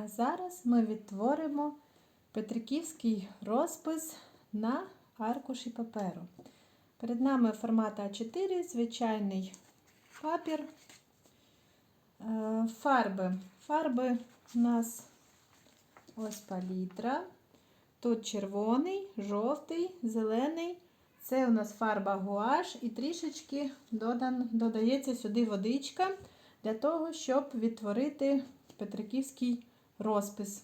А зараз ми відтворимо петриківський розпис на аркуші паперу. Перед нами формат А4, звичайний папір, Е, фарби. Фарби у нас ось палітра. Тут червоний, жовтий, зелений. Це у нас фарба гуаш і трішечки додан, додається сюди водичка для того, щоб відтворити петриківський розпис.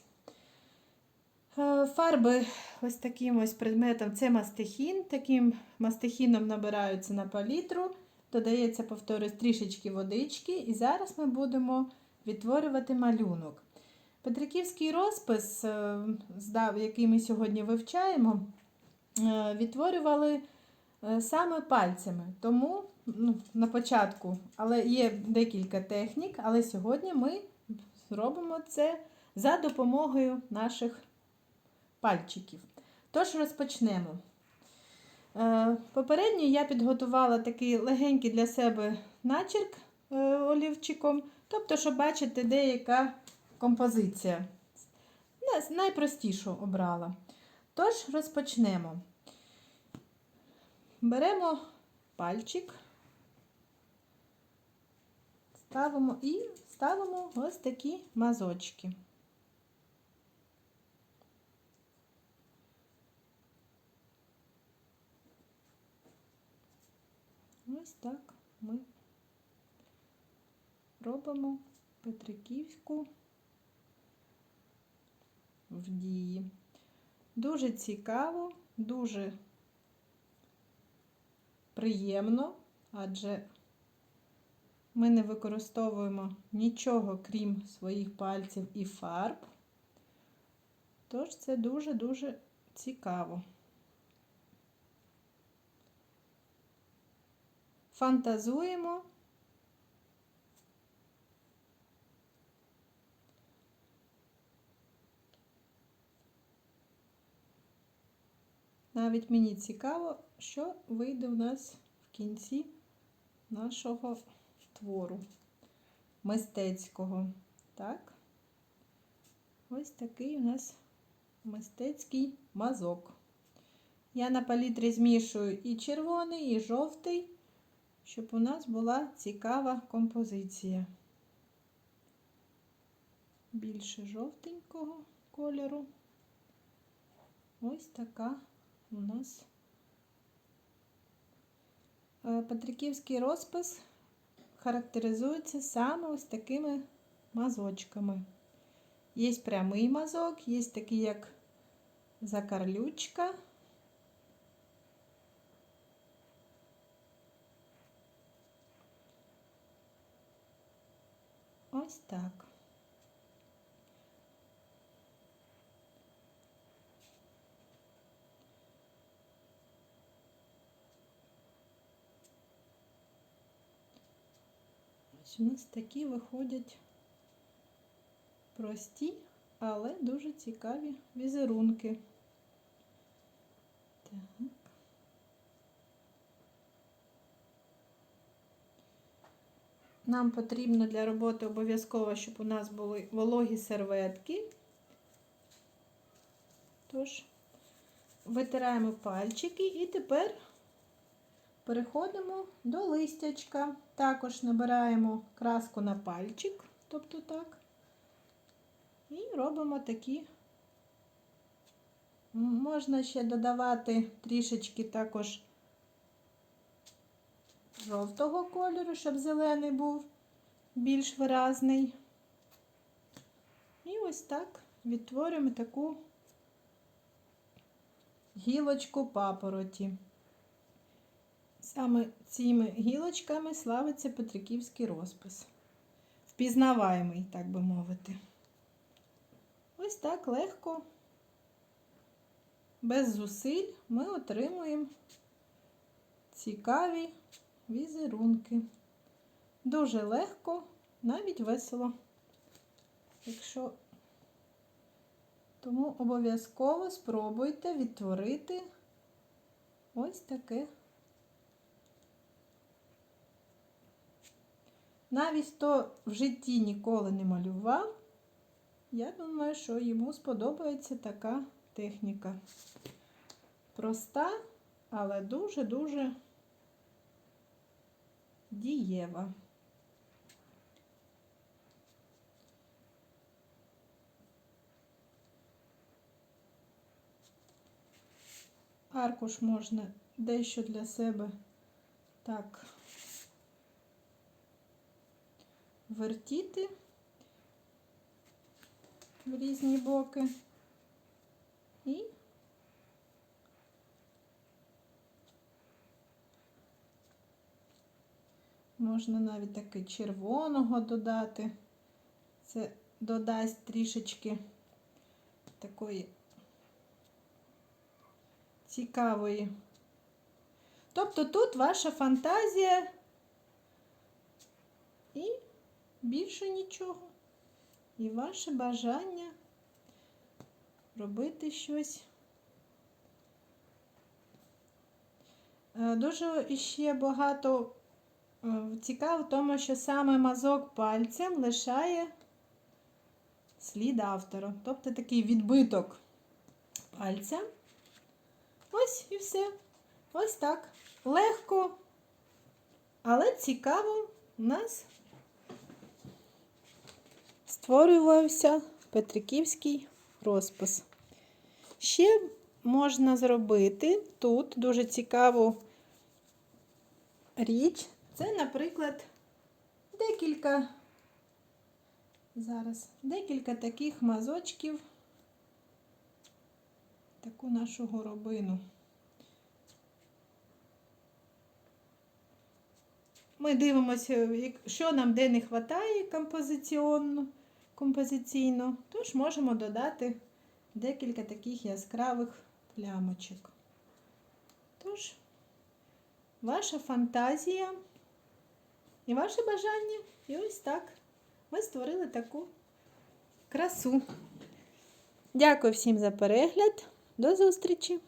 Е, Фарби ось таким ось предметом це мастихін. Таким мастихіном набираються на палітру, додається, повторюсь, трішечки водички, і зараз ми будемо відтворювати малюнок. Петриківський розпис, е, який ми сьогодні вивчаємо, е, відтворювали саме пальцями. Тому ну, на початку, але є декілька технік, але сьогодні ми зробимо це за допомогою наших пальчиків. Тож розпочнемо. Е, Попередньо я підготувала такий легенький для себе начерк е, олівчиком, тобто, щоб бачити, де яка композиція. Найпростішу обрала. Тож розпочнемо. Беремо пальчик, ставимо і ставимо ось такі мазочки. Ось так ми робимо Петриківську в дії. Дуже цікаво, дуже приємно, адже ми не використовуємо нічого, крім своїх пальців і фарб. Тож це дуже-дуже цікаво. Фантазуємо. Навіть мені цікаво, що вийде у нас в кінці нашого твору мистецького. Так? Ось такий у нас мистецький мазок. Я на палітрі змішую і червоний, і жовтий, щоб у нас була цікава композиція. Більше жовтенького кольору. Ось така у нас Е, Петриківський розпис характеризується саме ось такими мазочками. Є прямий мазок, є такий, як закарлючка. Ось так. Ось у нас такі виходять прості, але дуже цікаві візерунки. Так. Нам потрібно для роботи обов'язково, щоб у нас були вологі серветки. Тож, витираємо пальчики і тепер переходимо до листячка. Також набираємо краску на пальчик, тобто так. І робимо такі. Можна ще додавати трішечки також жовтого кольору, щоб зелений був більш виразний. І ось так відтворюємо таку гілочку папороті. Саме цими гілочками славиться Петриківський розпис. Впізнаваємий, так би мовити. Ось так легко, без зусиль ми отримуємо цікаві візерунки. Дуже легко, навіть весело. Якщо тому обов'язково спробуйте відтворити ось таке. Навіть хто в житті ніколи не малював, я думаю, що йому сподобається така техніка. Проста, але дуже-дуже дієва. Аркуш можна дещо для себе. Так. Вертіти в різні боки і можна навіть таки червоного додати. Це додасть трішечки такої цікавої. Тобто тут ваша фантазія і більше нічого. І ваше бажання робити щось. Е, Дуже ще багато цікаво в тому, що саме мазок пальцем лишає слід автора. Тобто такий відбиток пальця. Ось і все. Ось так. Легко, але цікаво у нас створювався Петриківський розпис. Ще можна зробити тут дуже цікаву річ. Це, наприклад, декілька, зараз, декілька таких мазочків, таку нашу горобину. Ми дивимося, що нам де не вистачає композиційно, композиційно, тож можемо додати декілька таких яскравих плямочок. Тож, ваша фантазія і ваше бажання. І ось так ми створили таку красу. Дякую всім за перегляд. До зустрічі!